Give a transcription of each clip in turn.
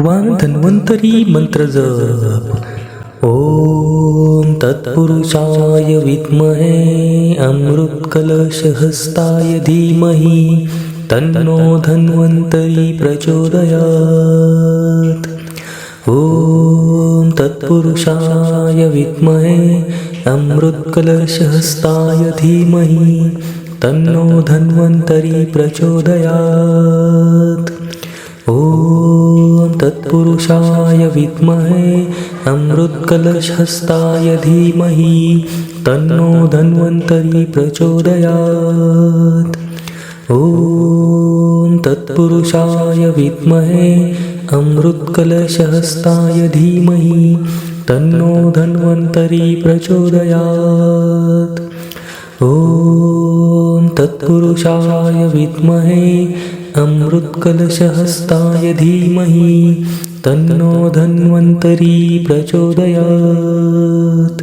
भगवान धन्वंतरी मंत्र जप. ओम तत्पुरुषाय विद्महे अमृतकलशहस्ताय धीमहि. तन्नो धन्वंतरी प्रचोदयात्. ॐ तत्पुरुषाय विद्महे अमृतकलशहस्ताय धीमहि. तन्नो धन्वन्तरी प्रचोदयात्. ॐ तत्पुरुषाय विद्महे अमृतकलशहस्ताय धीमहि तन्नो धन्वन्तरी प्रचोदयात्। ॐ तत्पुरुषाय विद्महे अमृतकलशहस्ताय धीमहि तन्नो धन्वन्तरी प्रचोदयात्। ॐ तत्पुरुषाय विद्महे अमृत्कलशहस्ताय धीमहि तन्नो धन्वन्तरी प्रचोदयात्।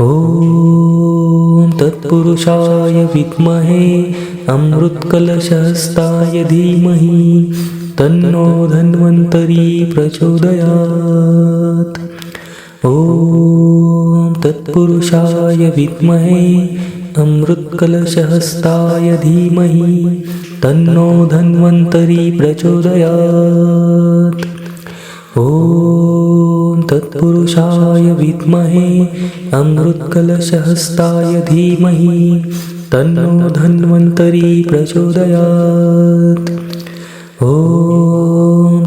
ॐ तत्पुरुषाय विद्महे अमृत्कलशहस्ताय धीमहि तन्नो धन्वन्तरी प्रचोदयात्। ॐ तत्पुरुषाय विद्महे अमृत्कलशहस्ताय धीमहि तन्नो धन्वन्तरी प्रचोदयात्। ॐ तत्पुरुषाय विद्महे अमृतकलशहस्ताय धीमहि तन्नो धन्वन्तरी प्रचोदयात्। ॐ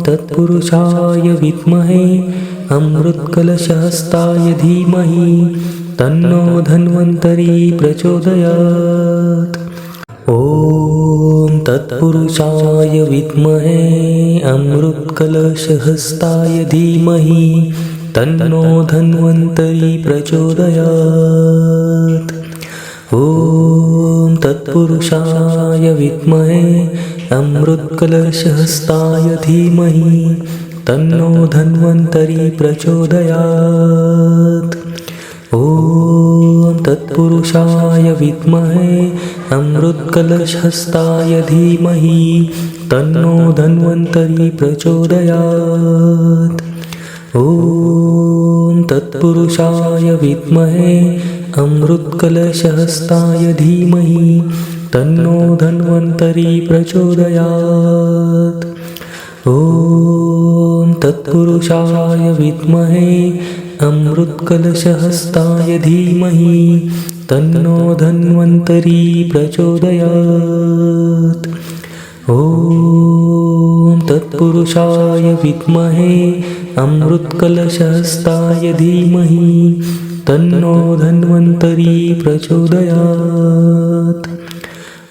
तत्पुरुषाय विद्महे अमृतकलशहस्ताय धीमहि तन्नो धन्वन्तरी प्रचोदयात्। ॐ तत्पुरुषाय विद्महे अमृतकलशहस्ताय धीमहि तन्नो धन्वन्तरी प्रचोदयात्। ॐ तत्पुरुषाय विद्महे अमृतकलशहस्ताय धीमहि तन्नो धन्वन्तरी प्रचोदयात् ॐ तत्पुरुषाय विद्महे अमृतकलशहस्ताय धीमहि तन्नो धन्वन्तरी प्रचोदयात्। ॐ तत्पुरुषाय विद्महे अमृतकलशहस्ताय धीमहि तन्नो धन्वन्तरी प्रचोदयात्। ॐ तत्पुरुषाय विद्महे अमृतकलशहस्ताय धीमहि तन्नो धन्वन्तरी प्रचोदयात्। ॐ तत्पुरुषाय विद्महे अमृतकलशहस्ताय धीमहि तन्नो धन्वन्तरी प्रचोदयात्।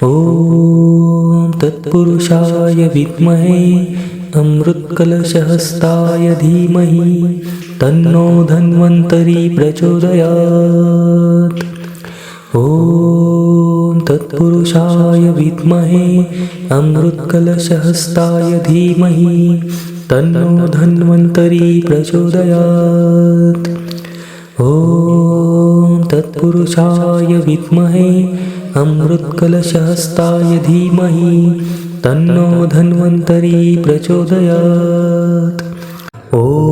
ॐ तत्पुरुषाय विद्महे अमृतकलशहस्ताय धीमहि तन्नो धन्वन्तरी प्रचोदयात्। ॐ तत्पुरुषाय विद्महे अमृतकलशहस्ताय धीमहि तन्नो धन्वन्तरी प्रचोदयात्। ॐ तत्पुरुषाय विद्महे अमृतकलशहस्ताय धीमहि तन्नो धन्वन्तरी प्रचोदयात्। ॐ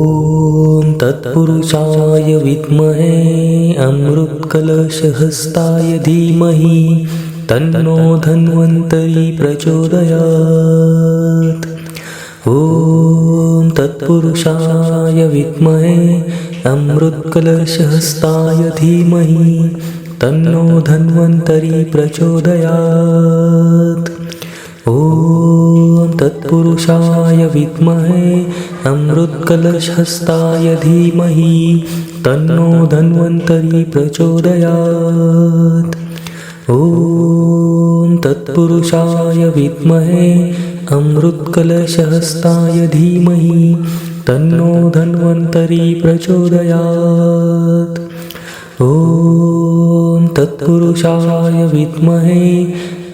तत्पुरुषाय विद्महे अमृतकलशहस्ताय धीमहि तन्नो धन्वन्तरी प्रचोदयात्। ॐ तत्पुरुषाय विद्महे अमृतकलशहस्ताय धीमहि तन्नो धन्वन्तरी प्रचोदयात् तत्पुरुषाय विद्महे अमृतकलशहस्ताय धीमहि तन्नो धन्वन्तरी प्रचोदयात्। ॐ तत्पुरुषाय विद्महे अमृतकलशहस्ताय धीमहि तन्नो धन्वन्तरी प्रचोदयात्। ॐ तत्पुरुषाय विद्महे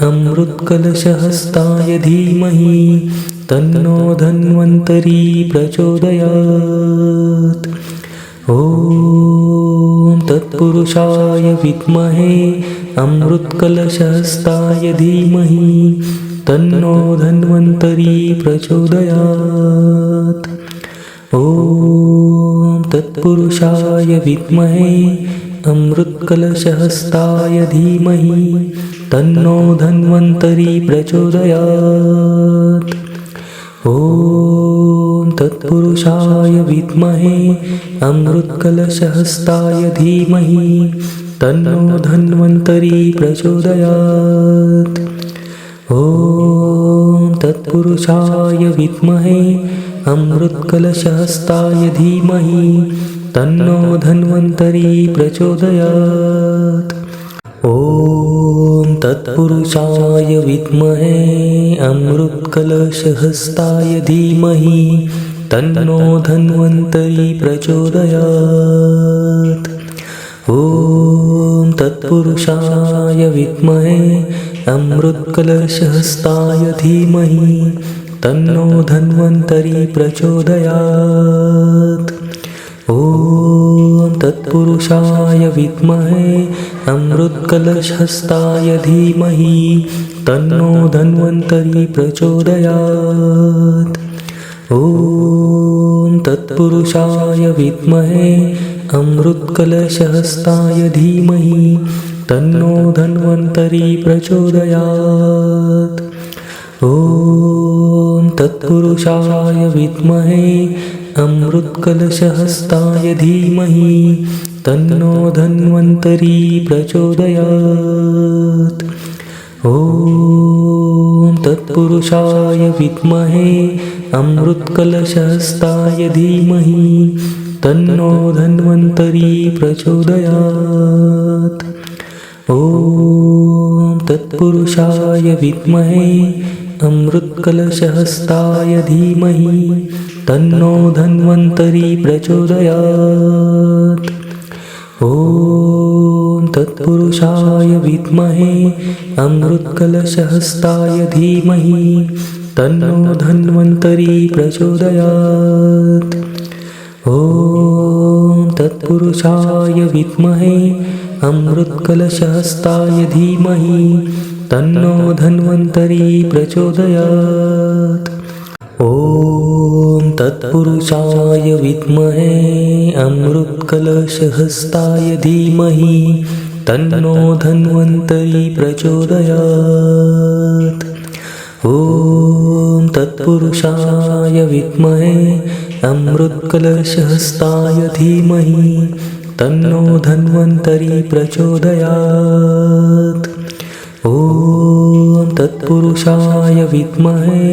अमृतकलशहस्ताय धीमहि तन्नो धन्वन्तरी प्रचोदयात्। ॐ तत्पुरुषाय विद्महे अमृतकलशहस्ताय धीमहि तन्नो धन्वन्तरी प्रचोदयात्। ॐ तत्पुरुषाय विद्महे अमृतकलशहस्ताय धीमहि तन्नो धन्वन्तरी प्रचोदयात्। ॐ तत्पुरुषाय विद्महे अमृतकलशहस्ताय धीमहि तन्नो धन्वन्तरी प्रचोदयात्। ॐ तत्पुरुषाय विद्महे अमृतकलशहस्ताय धीमहि तन्नो धन्वन्तरी प्रचोदयात् ॐ तत्पुरुषाय विद्महे अमृतकलशहस्ताय धीमहि तन्नो धन्वन्तरी प्रचोदयात्। ॐ तत्पुरुषाय विद्महे अमृतकलशहस्ताय धीमहि तन्नो धन्वन्तरी प्रचोदयात् ॐ तत्पुरुषाय विद्महे अमृतकलशहस्ताय धीमहि तन्नो धन्वन्तरी प्रचोदयात्। ॐ तत्पुरुषाय विद्महे अमृतकलशहस्ताय धीमहि तन्नो धन्वन्तरी प्रचोदयात्। ॐ तत्पुरुषाय विद्महे अमृत्कलशहस्ताय धीमहि तन्नो धन्वन्तरी प्रचोदयात्। ॐ तत्पुरुषाय विद्महे अमृत्कलशहस्ताय धीमहि तन्नो धन्वन्तरी प्रचोदयात्। ॐ तत्पुरुषाय विद्महे अमृतकलशहस्ताय धीमहि तन्नो धन्वन्तरी प्रचोदयात्। ॐ तत्पुरुषाय विद्महे अमृतकलशहस्ताय धीमहि तन्नो धन्वन्तरी प्रचोदयात्। ॐ तत्पुरुषाय विद्महे अमृतकलशहस्ताय धीमहि तन्नो धन्वन्तरी प्रचोदयात्। ॐ तत्पुरुषाय विद्महे अमृतकलशहस्ताय धीमहि तन्नो धन्वन्तरी प्रचोदयात्। ॐ तत्पुरुषाय विद्महे अमृतकलशहस्ताय धीमहि तन्नो धन्वन्तरी प्रचोदयात् ॐ तत्पुरुषाय विद्महे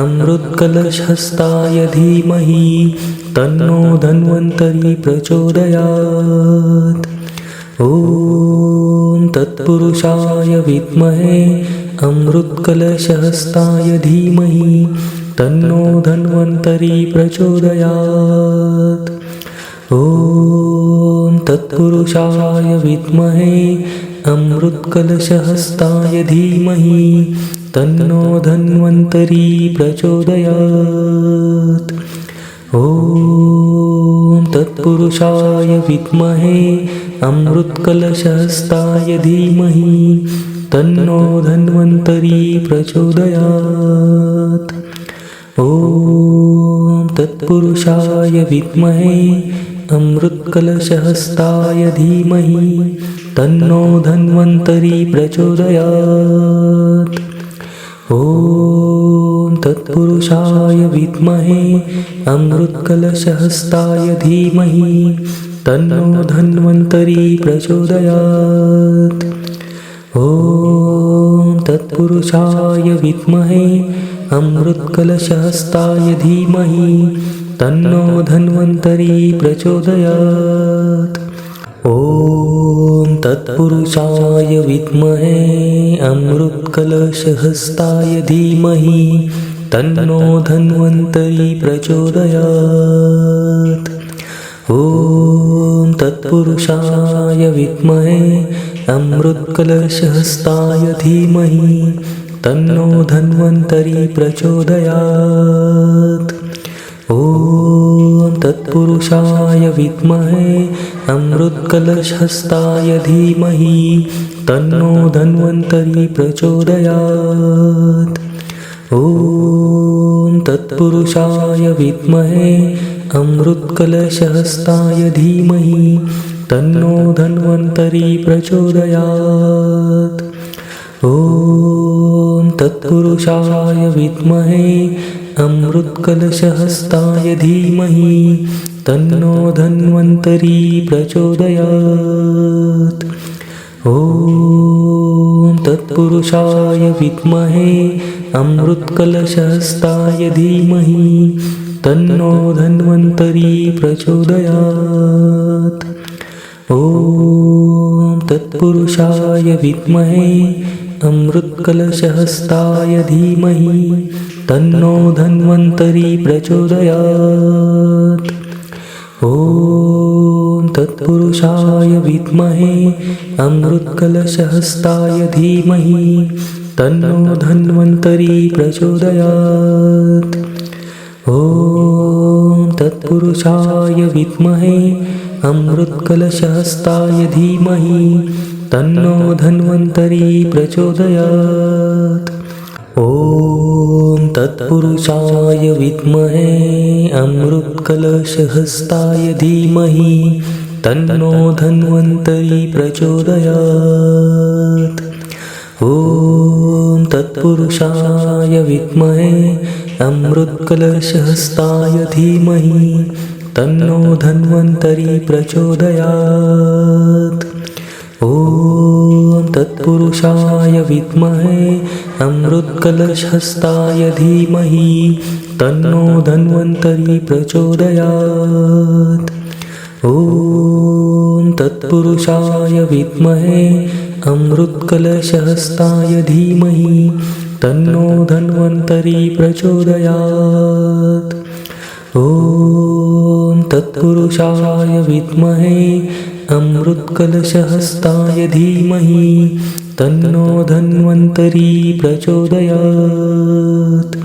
अमृतकलशहस्ताय धीमहि तन्नो धन्वन्तरी प्रचोदयात्। ॐ तत्पुरुषाय विद्महे अमृतकलशहस्ताय धीमहि तन्नो धन्वन्तरी प्रचोदयात्। ॐ तत्पुरुषाय विद्महे अमृतकलशहस्ताय धीमहि तन्नो धन्वन्तरी प्रचोदयात्। ॐ तत्पुरुषाय विद्महे अमृतकलशहस्ताय धीमहि तन्नो धन्वन्तरी प्रचोदयात्। ॐ तत्पुरुषाय विद्महे अमृतकलशहस्ताय धीमहि तन्नो धन्वन्तरी प्रचोदयात्। ॐ तत्पुरुषाय विद्महे अमृतकलशहस्ताय धीमहि तन्नो धन्वन्तरी प्रचोदयात्। ॐ तत्पुरुषाय विद्महे अमृतकलशहस्ताय धीमहि तन्नो धन्वन्तरी प्रचोदयात्। ॐ तत्पुरुषाय विद्महे अमृतकलशहस्ताय धीमहि तन्नो धन्वन्तरी प्रचोदयात्। ॐ तत्पुरुषाय विद्महे अमृतकलशहस्ताय धीमहि तन्नो धन्वन्तरी प्रचोदयात् तत्पुरुषाय विद्महे अमृतकलशहस्ताय धीमहि तन्नो धन्वन्तरी प्रचोदयात्। ॐ तत्पुरुषाय विद्महे अमृत्कलशहस्ताय धीमहि तन्नो धन्वन्तरी प्रचोदयात्। ॐ तत्पुरुषाय विद्महे अमृत्कलशहस्ताय धीमहि तन्नो धन्वन्तरी प्रचोदयात्। ॐ तत्पुरुषाय विद्महे अमृत्कलशहस्ताय धीमहि तन्नो धन्वन्तरी प्रचोदयात्। ॐ तत्पुरुषाय विद्महे अमृत्कलशहस्ताय धीमहि तन्नो धन्वन्तरी प्रचोदयात्। ॐ तत्पुरुषाय विद्महे अमृत्कलशहस्ताय धीमहि तन्नो धन्वन्तरी प्रचोदयात्। ॐ तत्पुरुषाय विद्महे अमृत्कलशहस्ताय धीमहि तन्नो धन्वन्तरी प्रचोदयात्। ॐ तत्पुरुषाय विद्महे अमृत्कलशहस्ताय धीमहि तन्नो धन्वन्तरी प्रचोदयात्। ॐ तत्पुरुषाय विद्महे अमृत्कलशहस्ताय धीमहि तन्नो धन्वन्तरी प्रचोदयात् ॐ तत्पुरुषाय विद्महे अमृत्कलशहस्ताय धीमहि तन्नो धन्वन्तरी प्रचोदयात्। ॐ तत्पुरुषाय विद्महे अमृत्कलशहस्ताय धीमहि तन्नो धन्वन्तरी प्रचोदयात्। ॐ तत्पुरुषाय विद्महे अमृत्कलशहस्ताय धीमहि तन्नो धन्वन्तरी प्रचोदयात्।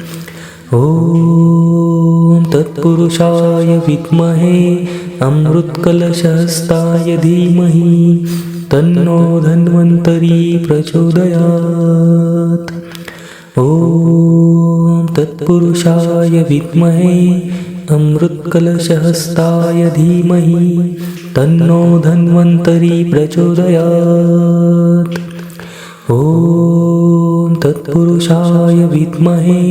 ॐ तत्पुरुषाय विद्महे अमृत्कलशहस्ताय धीमहि तन्नो धन्वन्तरी प्रचोदयात्। ॐ तत्पुरुषाय विद्महे अमृत्कलशहस्ताय धीमहि तन्नो धन्वन्तरी प्रचोदयात्। ॐ तत्पुरुषाय विद्महे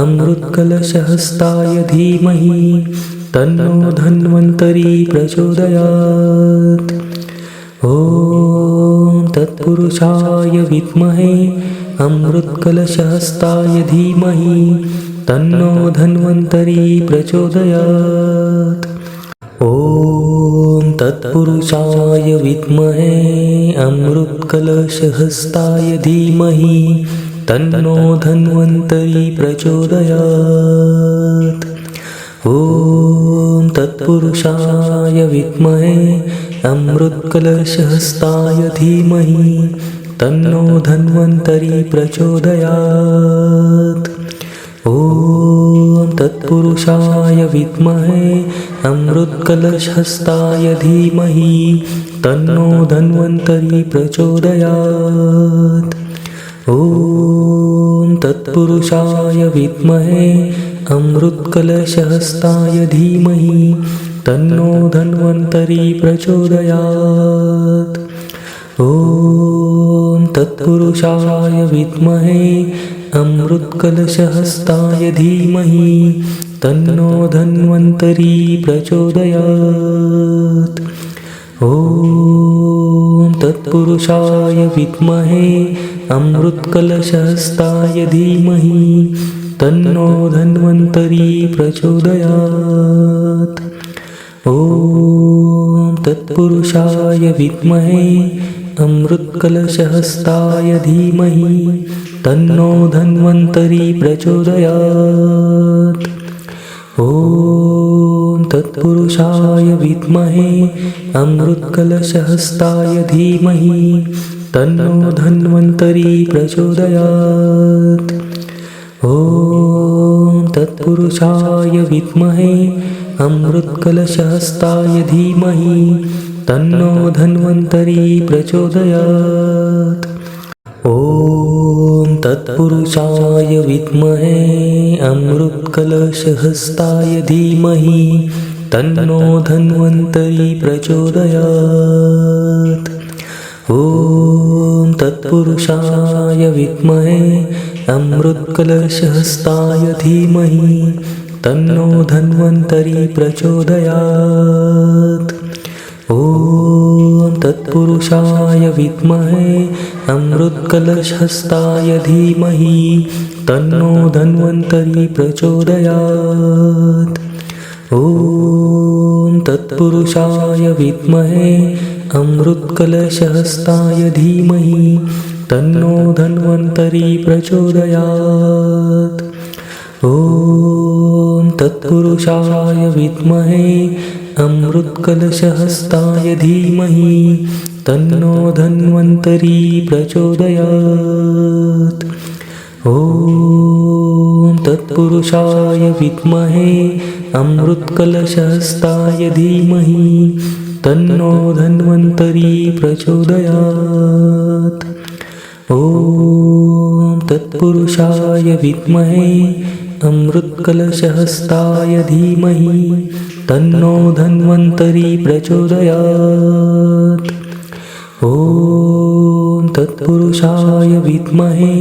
अमृत्कलशहस्ताय धीमहि तन्नो धन्वन्तरी प्रचोदयात्। ॐ तत्पुरुषाय विद्महे अमृत्कलशहस्ताय धीमहि तन्नो धन्वन्तरी प्रचोदयात्। ॐ तत्पुरुषाय विद्महे अमृत्कलशहस्ताय धीमहि तन्नो धन्वन्तरी प्रचोदयात्। ॐ तत्पुरुषाय विद्महे अमृत्कलशहस्ताय धीमहि तन्नो धन्वन्तरी प्रचोदयात् ॐ तत्पुरुषाय विद्महे अमृत्कलशहस्ताय धीमहि तन्नो धन्वन्तरी प्रचोदयात्। ॐ तत्पुरुषाय विद्महे अमृत्कलशहस्ताय धीमहि तन्नो धन्वन्तरी प्रचोदयात्। ॐ तत्पुरुषाय विद्महे अमृत्कलशहस्ताय धीमहि तन्नो धन्वन्तरी प्रचोदयात्। ॐ तत्पुरुषाय विद्महे अमृत्कलशहस्ताय धीमहि तन्नो धन्वन्तरी प्रचोदयात्। ॐ तत्पुरुषाय विद्महे अमृत्कलशहस्ताय धीमहि तन्नो धन्वन्तरी प्रचोदयात्। ॐ तत्पुरुषाय विद्महे अमृत्कलशहस्ताय धीमहि तन्नो धन्वन्तरी प्रचोदयात्। ॐ तत्पुरुषाय विद्महे अमृत्कलशहस्ताय धीमहि तन्नो धन्वन्तरी प्रचोदयात्। ॐ तत्पुरुषाय विद्महे अमृतकलशहस्ताय धीमहि तन्नो धन्वन्तरि प्रचोदयात्। ॐ तत्पुरुषाय विद्महे अमृतकलशहस्ताय धीमहि तन्नो धन्वन्तरि प्रचोदयात्। ॐ तत्पुरुषाय विद्महे अमृतकलशहस्ताय धीमहि तन्नो धन्वन्तरि प्रचोदयात्। ॐ तत्पुरुषाय विद्महे अमृतकलशहस्ताय धीमहि तन्नो धन्वन्तरि प्रचोदयात्। ॐ तत्पुरुषाय विद्महे अमृतकलशहस्ताय धीमहि तन्नो धन्वन्तरि प्रचोदयात्। ॐ तत्पुरुषाय विद्महे अमृतकलशहस्ताय धीमहि तन्नो धन्वन्तरि प्रचोदयात्। ॐ तत्पुरुषाय विद्महे अमृतकलशहस्ताय धीमहि तन्नो धन्वन्तरि प्रचोदयात्। ॐ तत्पुरुषाय विद्महे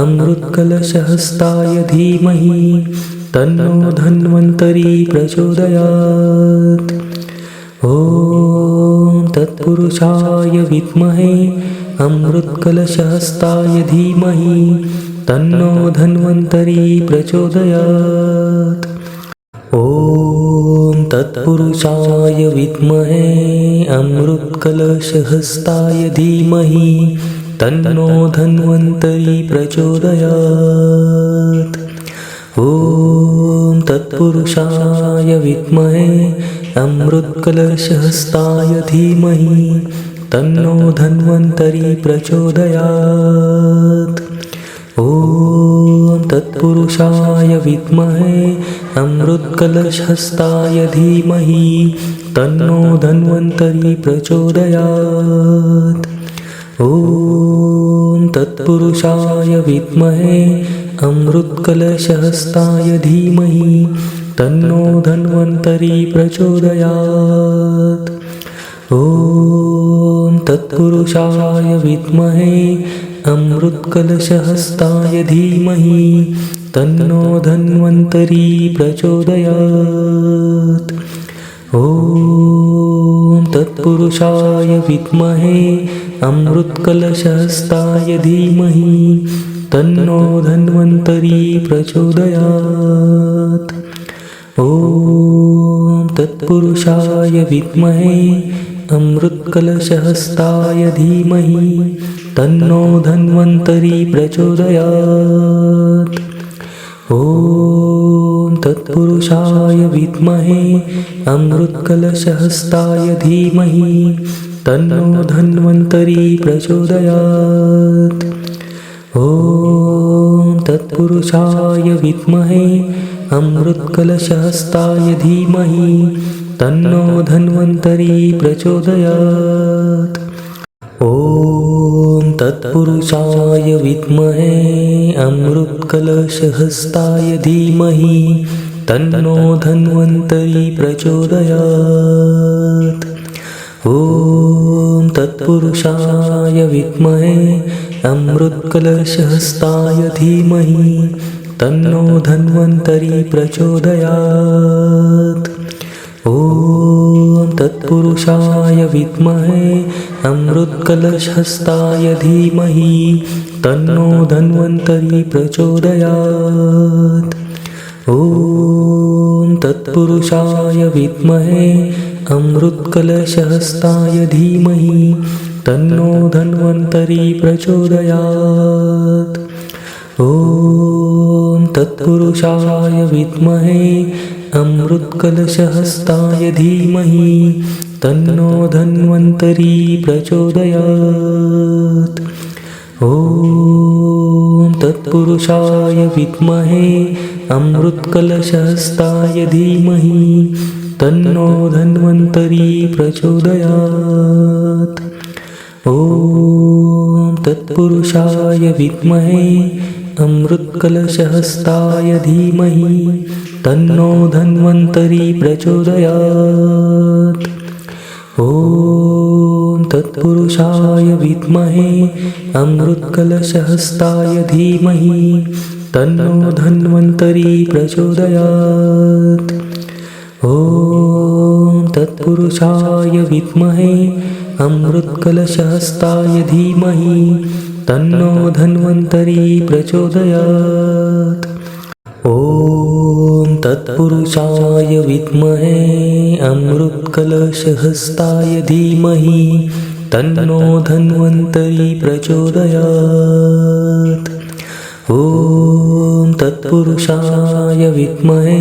अमृतकलशहस्ताय धीमहि तन्नो धन्वन्तरि प्रचोदयात्। ॐ तत्पुरुषाय विद्महे अमृतकलशहस्ताय धीमहि तन्नो धन्वन्तरि प्रचोदयात्। ॐ तत्पुरुषाय विद्महे अमृतकलशहस्ताय धीमहि तन्नो धन्वन्तरि प्रचोदयात्। ॐ तत्पुरुषाय विद्महे अमृतकलशहस्ताय धीमहि तन्नो धन्वन्तरि प्रचोदयात् ॐ तत्पुरुषाय विद्महे अमृतकलशहस्ताय धीमहि तन्नो धन्वन्तरि प्रचोदयात्। ॐ तत्पुरुषाय विद्महे अमृतकलशहस्ताय धीमहि तन्नो धन्वन्तरि प्रचोदयात्। ॐ तत्पुरुषाय विद्महे अमृतकलशहस्ताय धीमहि तन्नो धन्वन्तरि प्रचोदयात्। ॐ तत्पुरुषाय विद्महे अमृतकलशहस्ताय धीमहि तन्नो धन्वन्तरि प्रचोदयात्। ॐ तत्पुरुषाय विद्महे अमृतकलशहस्ताय धीमहि तन्नो धन्वन्तरि प्रचोदयात्। ॐ तत्पुरुषाय विद्महे अमृतकलशहस्ताय धीमहि तन्नो धन्वन्तरि प्रचोदयात्। ॐ तत्पुरुषाय विद्महे अमृतकलशहस्ताय धीमहि तन्नो धन्वन्तरि प्रचोदयात् तत्पुरुषाय विद्महे अमृतकलशहस्ताय धीमहि तन्नो धन्वन्तरि प्रचोदयात्। ॐ तत्पुरुषाय विद्महे अमृतकलशहस्ताय धीमहि तन्नो धन्वन्तरि प्रचोदयात् तत्पुरुषाय विद्महे अमृतकलशहस्ताय धीमहि तन्नो धन्वन्तरि प्रचोदयात्। ॐ तत्पुरुषाय विद्महे अमृतकलशहस्ताय धीमहि तन्नो धन्वन्तरि प्रचोदयात्। ॐ तत्पुरुषाय विद्महे अमृतकलशहस्ताय धीमहि तन्नो धन्वन्तरि प्रचोदयात्। ॐ तत्पुरुषाय विद्महे अमृतकलशहस्ताय धीमहि तन्नो धन्वन्तरि प्रचोदयात्। ॐ तत्पुरुषाय विद्महे अमृतकलशहस्ताय धीमहि तन्नो धन्वन्तरी प्रचोदयात्। ॐ तत्पुरुषाय विद्महे अमृतकलशहस्ताय धीमहि तन्नो धन्वन्तरी प्रचोदयात्। ॐ तत्पुरुषाय विद्महे अमृतकलशहस्ताय धीमहि तन्नो धन्वन्तरी प्रचोदयात्। ॐ तत्पुरुषाय विद्महे अमृतकलशहस्ताय धीमहि तन्नो धन्वन्तरी प्रचोदयात्। ॐ तत्पुरुषाय विद्महे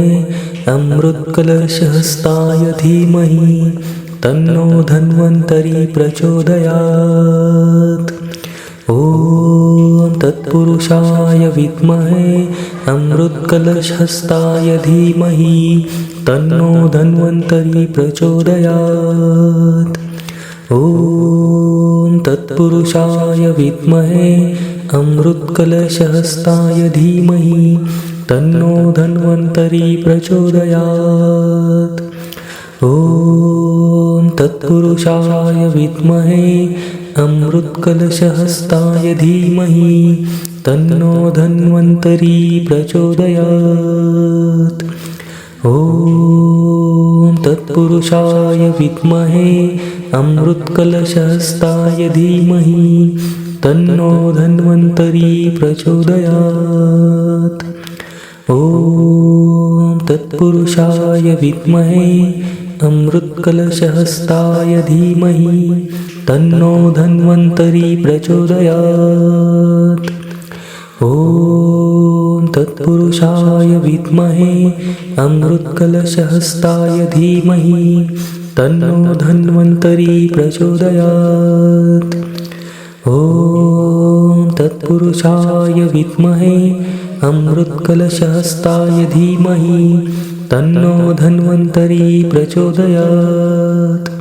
अमृतकलशहस्ताय धीमहि तन्नो धन्वन्तरी प्रचोदयात् ॐ तत्पुरुषाय विद्महे अमृतकलशहस्ताय धीमहि तन्नो धन्वन्तरी प्रचोदयात्। ॐ तत्पुरुषाय विद्महे अमृतकलशहस्ताय धीमहि तन्नो धन्वन्तरी प्रचोदयात्। ॐ तत्पुरुषाय विद्महे अमृतकलशहस्ताय धीमहि तन्नो धन्वन्तरी प्रचोदयात्। ॐ तत्पुरुषाय विद्महे अमृतकलशहस्ताय धीमहि तन्नो धन्वन्तरी प्रचोदयात्। ॐ तत्पुरुषाय विद्महे अमृतकलशहस्ताय धीमहि तन्नो धन्वन्तरी प्रचोदयात्। ॐ तत्पुरुषाय विद्महे अमृतकलशहस्ताय धीमहि तन्नो धन्वन्तरी प्रचोदयात्। ॐ तत्पुरुषाय विद्महे अमृतकलशहस्ताय धीमहि तन्नो धन्वन्तरी प्रचोदयात्